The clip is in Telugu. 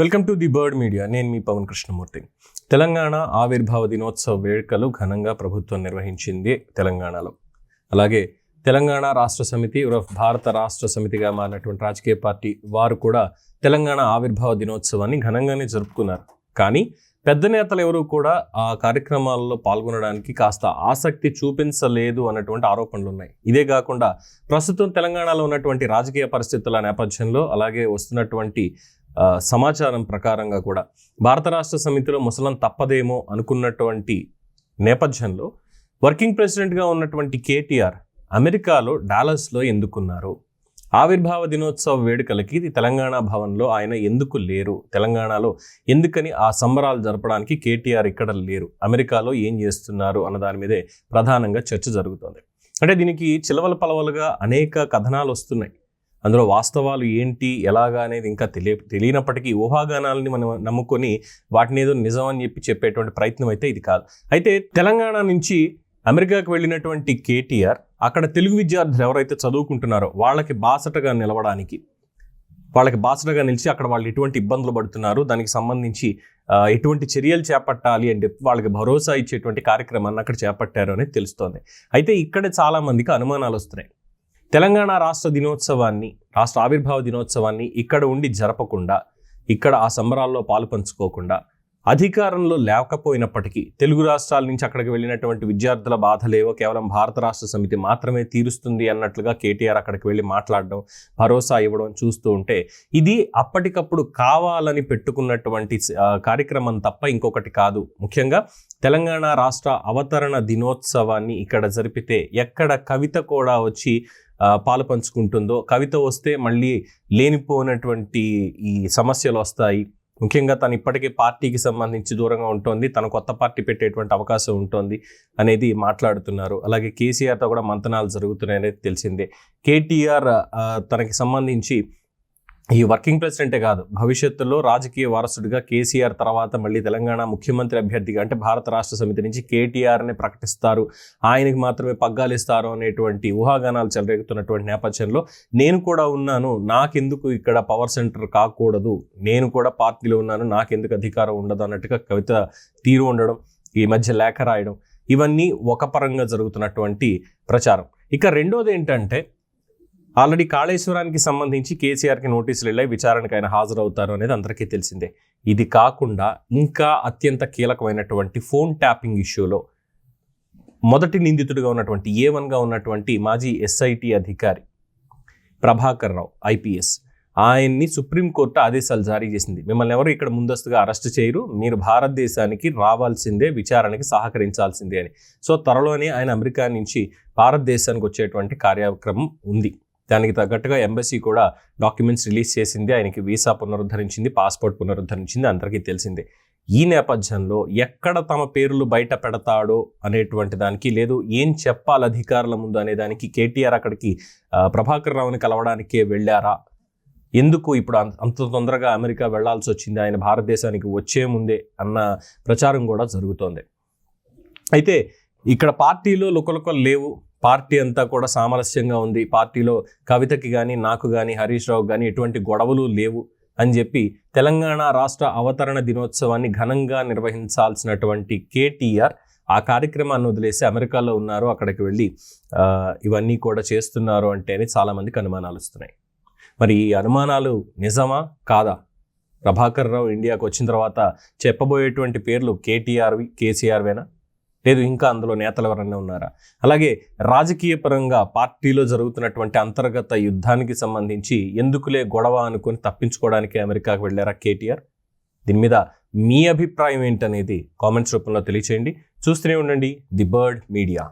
Welcome to the Bird Media. నేను మీ పవన్ కృష్ణమూర్తి. తెలంగాణ ఆవిర్భావ దినోత్సవ వేడుకలు ఘనంగా ప్రభుత్వం నిర్వహించింది తెలంగాణలో. అలాగే తెలంగాణ రాష్ట్ర సమితి భారత రాష్ట్ర సమితిగా మారినటువంటి రాజకీయ పార్టీ వారు కూడా తెలంగాణ ఆవిర్భావ దినోత్సవాన్ని ఘనంగానే జరుపుకున్నారు. కానీ పెద్ద నేతలు ఎవరూ కూడా ఆ కార్యక్రమాల్లో పాల్గొనడానికి కాస్త ఆసక్తి చూపించలేదు అన్నటువంటి ఆరోపణలు ఉన్నాయి ఇదే కాకుండా ప్రస్తుతం తెలంగాణలో ఉన్నటువంటి రాజకీయ పరిస్థితుల నేపథ్యంలో అలాగే వస్తున్నటువంటి సమాచారం ప్రకారంగా కూడా భారత రాష్ట్ర సమితిలో ముసలం తప్పదేమో అనుకున్నటువంటి నేపథ్యంలో వర్కింగ్ ప్రెసిడెంట్గా ఉన్నటువంటి కేటీఆర్ అమెరికాలో డాలస్లో ఎందుకున్నారు? ఆవిర్భావ దినోత్సవ వేడుకలకి ఇది తెలంగాణ భవన్లో ఆయన ఎందుకు లేరు? తెలంగాణలో ఎందుకని ఆ సంబరాలు జరపడానికి కేటీఆర్ ఇక్కడ లేరు? అమెరికాలో ఏం చేస్తున్నారు? అన్న దాని మీదే ప్రధానంగా చర్చ జరుగుతోంది. అంటే దీనికి చిలవల పలవలుగా అనేక కథనాలు వస్తున్నాయి. అందులో వాస్తవాలు ఏంటి ఎలాగా అనేది ఇంకా తెలియ తెలియనప్పటికీ ఊహాగానాలని మనం నమ్ముకొని వాటిని ఏదో నిజం అని చెప్పి చెప్పేటువంటి ప్రయత్నం అయితే ఇది కాదు. అయితే తెలంగాణ నుంచి అమెరికాకు వెళ్ళినటువంటి కేటీఆర్ అక్కడ తెలుగు విద్యార్థులు ఎవరైతే చదువుకుంటున్నారో వాళ్ళకి బాసటగా నిలవడానికి వాళ్ళకి బాసటగా నిలిచి అక్కడ వాళ్ళు ఎటువంటి ఇబ్బందులు పడుతున్నారు దానికి సంబంధించి ఎటువంటి చర్యలు చేపట్టాలి అని చెప్పి వాళ్ళకి భరోసా ఇచ్చేటువంటి కార్యక్రమాన్ని అక్కడ చేపట్టారు అనేది తెలుస్తోంది. అయితే ఇక్కడ చాలామందికి అనుమానాలు వస్తున్నాయి. తెలంగాణ రాష్ట్ర దినోత్సవాన్ని రాష్ట్ర ఆవిర్భావ దినోత్సవాన్ని ఇక్కడ ఉండి జరపకుండా ఇక్కడ ఆ సంబరాల్లో పాలు పంచుకోకుండా అధికారంలో లేకపోయినప్పటికీ తెలుగు రాష్ట్రాల నుంచి అక్కడికి వెళ్ళినటువంటి విద్యార్థుల బాధలేవో కేవలం భారత రాష్ట్ర సమితి మాత్రమే తీరుస్తుంది అన్నట్లుగా కేటీఆర్ అక్కడికి వెళ్ళి మాట్లాడడం భరోసా ఇవ్వడం చూస్తూ ఉంటే ఇది అప్పటికప్పుడు కావాలని పెట్టుకున్నటువంటి కార్యక్రమం తప్ప ఇంకొకటి కాదు. ముఖ్యంగా తెలంగాణ రాష్ట్ర అవతరణ దినోత్సవాన్ని ఇక్కడ జరిపితే ఎక్కడ కవిత కూడా వచ్చి పాలు పంచుకుంటుందో కవిత వస్తే మళ్ళీ లేనిపోయినటువంటి ఈ సమస్యలు వస్తాయి. ముఖ్యంగా తను ఇప్పటికే పార్టీకి సంబంధించి దూరంగా ఉంటుంది. తన కొత్త పార్టీ పెట్టేటువంటి అవకాశం ఉంటుంది అనేది మాట్లాడుతున్నారు. అలాగే కేసీఆర్తో కూడా మంతనాలు జరుగుతున్నాయి అనేది తెలిసిందే. కేటీఆర్ తనకి సంబంధించి ఈ వర్కింగ్ ప్రెసిడెంటే కాదు భవిష్యత్తులో రాజకీయ వారసుడిగా కేసీఆర్ తర్వాత మళ్ళీ తెలంగాణ ముఖ్యమంత్రి అభ్యర్థిగా అంటే భారత రాష్ట్ర సమితి నుంచి కేటీఆర్ని ప్రకటిస్తారు. ఆయనకి మాత్రమే పగ్గాలు ఇస్తారు అనేటువంటి ఊహాగానాలు చెలరేగుతున్నటువంటి నేపథ్యంలో నేను కూడా ఉన్నాను నాకెందుకు ఇక్కడ పవర్ సెంటర్ కాకూడదు? నేను కూడా పార్టీలో ఉన్నాను నాకెందుకు అధికారం ఉండదు అన్నట్టుగా కవిత తీరు ఉండడం ఈ మధ్య లేఖ రాయడం ఇవన్నీ ఒక పరంగా జరుగుతున్నటువంటి ప్రచారం. ఇక రెండోది ఏంటంటే ఆల్రెడీ కాళేశ్వరానికి సంబంధించి కేసీఆర్కి నోటీసులు వెళ్ళాయి విచారణకు ఆయన హాజరవుతారు అనేది అందరికీ తెలిసిందే. ఇది కాకుండా ఇంకా అత్యంత కీలకమైనటువంటి ఫోన్ ట్యాపింగ్ ఇష్యూలో మొదటి నిందితుడిగా ఉన్నటువంటి ఏ వన్గా ఉన్నటువంటి మాజీ ఎస్ఐటి అధికారి ప్రభాకర్ రావు ఐపీఎస్. ఆయన్ని సుప్రీంకోర్టు ఆదేశాలు జారీ చేసింది. మిమ్మల్ని ఎవరు ఇక్కడ ముందస్తుగా అరెస్ట్ చేయరు మీరు భారతదేశానికి రావాల్సిందే విచారణకి సహకరించాల్సిందే అని. సో త్వరలోనే ఆయన అమెరికా నుంచి భారతదేశానికి వచ్చేటువంటి కార్యక్రమం ఉంది. దానికి తగ్గట్టుగా ఎంబసీ కూడా డాక్యుమెంట్స్ రిలీజ్ చేసింది. ఆయనకి వీసా పునరుద్ధరించింది పాస్పోర్ట్ పునరుద్ధరించింది అందరికీ తెలిసిందే. ఈ నేపథ్యంలో ఎక్కడ తమ పేర్లు బయట పెడతాడో అనేటువంటి దానికి లేదు. ఏం చెప్పాలి అధికారుల ముందు అనే దానికి కేటీఆర్ అక్కడికి ప్రభాకర్ రావుని కలవడానికే వెళ్ళారా? ఎందుకు ఇప్పుడు అంత అంత తొందరగా అమెరికా వెళ్ళాల్సి వచ్చింది? ఆయన భారతదేశానికి వచ్చే ముందే అన్న ప్రచారం కూడా జరుగుతోంది. అయితే ఇక్కడ పార్టీలో లుకలుకలు లేవు. పార్టీ అంతా కూడా సామరస్యంగా ఉంది. పార్టీలో కవితకి కానీ నాకు కానీ హరీష్ రావు కానీ ఎటువంటి గొడవలు లేవు అని చెప్పి తెలంగాణ రాష్ట్ర అవతరణ దినోత్సవాన్ని ఘనంగా నిర్వహించాల్సినటువంటి కేటీఆర్ ఆ కార్యక్రమాన్ని వదిలేసి అమెరికాలో ఉన్నారు. అక్కడికి వెళ్ళి ఇవన్నీ కూడా చేస్తున్నారు అంటే అని చాలామందికి అనుమానాలు వస్తున్నాయి. మరి ఈ అనుమానాలు నిజమా? కాదా? ప్రభాకర్ రావు ఇండియాకు వచ్చిన తర్వాత చెప్పబోయేటువంటి పేర్లు కేటీఆర్వి కేసీఆర్వేనా? లేదు ఇంకా అందులో నేతలు ఎవరైనా ఉన్నారా? అలాగే రాజకీయ పరంగా పార్టీలో జరుగుతున్నటువంటి అంతర్గత యుద్ధానికి సంబంధించి ఎందుకులే గొడవ అనుకుని తప్పించుకోవడానికి అమెరికాకు వెళ్ళారా కేటీఆర్? దీని మీద మీ అభిప్రాయం ఏంటనేది కామెంట్స్ రూపంలో తెలియచేయండి. చూస్తూనే ఉండండి ది బర్డ్ మీడియా.